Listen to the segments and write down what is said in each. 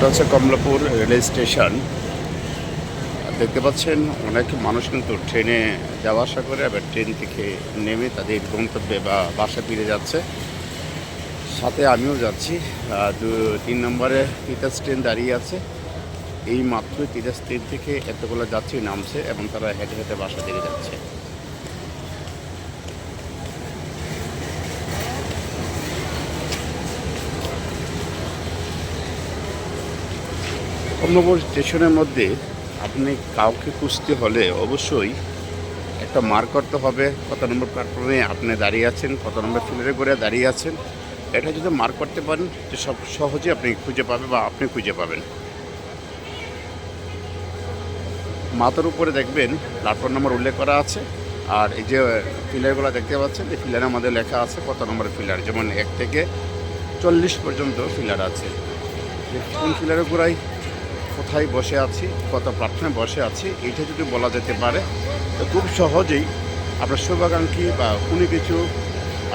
এটা হচ্ছে Kamalapur rail station. দেখতে পাচ্ছেন, অনেক মানুষ কিন্তু ট্রেনে যাওয়া আসা করে, আবার ট্রেন থেকে নেমে তাদের গন্তব্যে বা বাসা ফিরে যাচ্ছে। সাথে আমিও যাচ্ছি। দু, তিন নম্বরে তিতাস ট্রেন দাঁড়িয়ে আছে। এই মাত্র তিতাস ট্রেন থেকে এতগুলো যাত্রী নামছে এবং তারা হেঁটে হেঁটে বাসা দিকে যাচ্ছে। কমলাপুর স্টেশনের মধ্যে আপনি কাউকে খুঁজতে হলে অবশ্যই একটা মার্ক করতে হবে। কত নম্বর প্ল্যাটফর্মে আপনি দাঁড়িয়ে আছেন, কত নম্বর ফিলারে করে দাঁড়িয়ে আছেন, এটা যদি মার্ক করতে পারেন, তো সব সহজে আপনি খুঁজে পাবেন বা আপনি খুঁজে পাবেন। মাথার উপরে দেখবেন, প্ল্যাটফর্ম নম্বর উল্লেখ করা আছে, আর এই যে ফিলারগুলো দেখতে পাচ্ছেন, এই ফিলারে আমাদের লেখা আছে কত নম্বরের ফিলার, যেমন এক থেকে চল্লিশ পর্যন্ত ফিলার আছে। কোন ফিলারের গোড়ায় কোথায় বসে আছি, কত প্ল্যাটফর্মে বসে আছি, এটা যদি বলা যেতে পারে, তো খুব সহজেই আপনার শুভাকাঙ্ক্ষী বা কোনো কিছু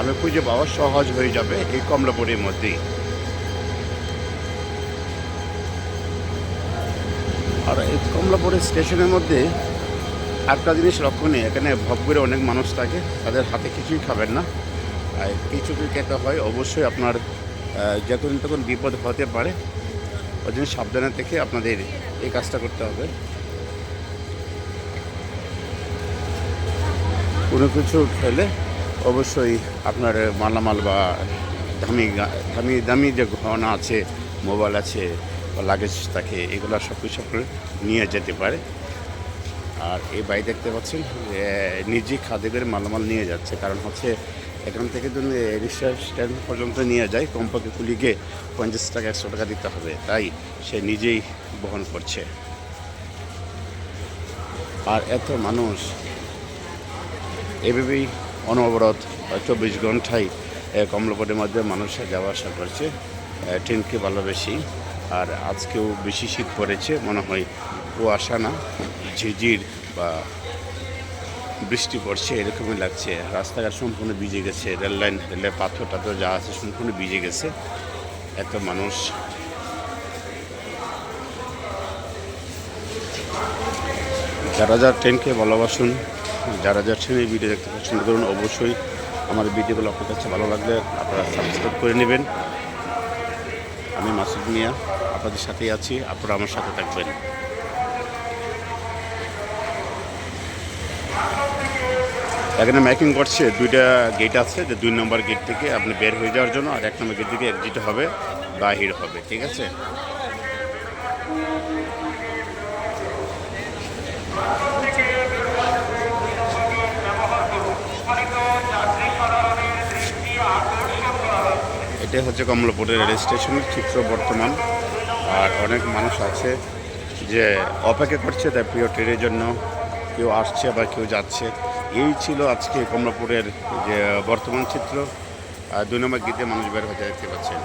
আমি খুঁজে পাওয়া সহজ হয়ে যাবে এই কমলাপুরের মধ্যেই। আর এই কমলাপুরের স্টেশনের মধ্যে একটা জিনিস লক্ষণীয়, এখানে ভব করে অনেক মানুষ থাকে, তাদের হাতে কিছুই খাবেন না। আর কিছু খেতে হয়, অবশ্যই আপনার যখন তখন বিপদ হতে পারে ওই জন্য সাবধানে থেকে আপনাদের এই কাজটা করতে হবে। কোনো কিছু খেলে অবশ্যই আপনার মালামাল বা দামি দামি দামি যে গহনা আছে, মোবাইল আছে বা লাগেজ থাকে, এগুলো সব কিছু নিয়ে যেতে পারে। আর এই বাই দেখতে পাচ্ছেন নিজে খাদে করে মালামাল নিয়ে যাচ্ছে, কারণ হচ্ছে এখান থেকে যদি রিক্সা স্ট্যান্ড পর্যন্ত নিয়ে যায় কমপক্ষে কুলিকে পঞ্চাশ টাকা, একশো টাকা দিতে হবে। তাই সে নিজেই বহন করছে। আর এত মানুষ, এভাবেই অনবরত চব্বিশ ঘন্টায় কমলাপুরের মধ্যে মানুষ যাওয়া আসা করছে। ট্রেনকে ভালোবেসি। আর আজকেও বেশি শীত পড়েছে, মনে হয় কুয়াশা না ঝিঝির বা বৃষ্টি পড়ছে, এরকমই লাগছে। রাস্তাঘাট সম্পূর্ণ ভিজে গেছে, রেল লাইন, রেলের পাথর টাথর যা আছে সম্পূর্ণ ভিজে গেছে। এত মানুষ। যারা যারা ট্রেনকে ভালোবাসুন যারা যারা ট্রেনের ভিডিও দেখতে পছন্দ করুন, অবশ্যই আমার ভিডিওগুলো আপনার কাছে ভালো লাগলে আপনারা সাবস্ক্রাইব করে নেবেন। আমি মাসুদ মিয়া, আপনাদের সাথেই আছি, আপনারা আমার সাথে থাকবেন। এখানে ম্যাকিং করছে, দুইটা গেট আছে, যে দুই নম্বর গেট থেকে আপনি বের হয়ে যাওয়ার জন্য আর এক নম্বর গেট থেকে এক্সিট হবে, বাহির হবে, ঠিক আছে? এটা হচ্ছে কমলাপুরের রেল স্টেশনের চিত্র বর্তমান। আর অনেক মানুষ আছে যে অপেক্ষা করছে তার প্রিয় ট্রেনের জন্য কেউ আসছে বা কেউ যাচ্ছে। এই ছিল আজকে কমলাপুরের যে বর্তমান চিত্র। আর দুই নম্বর গীতে মানুষ বের হতে দেখতে পাচ্ছেন।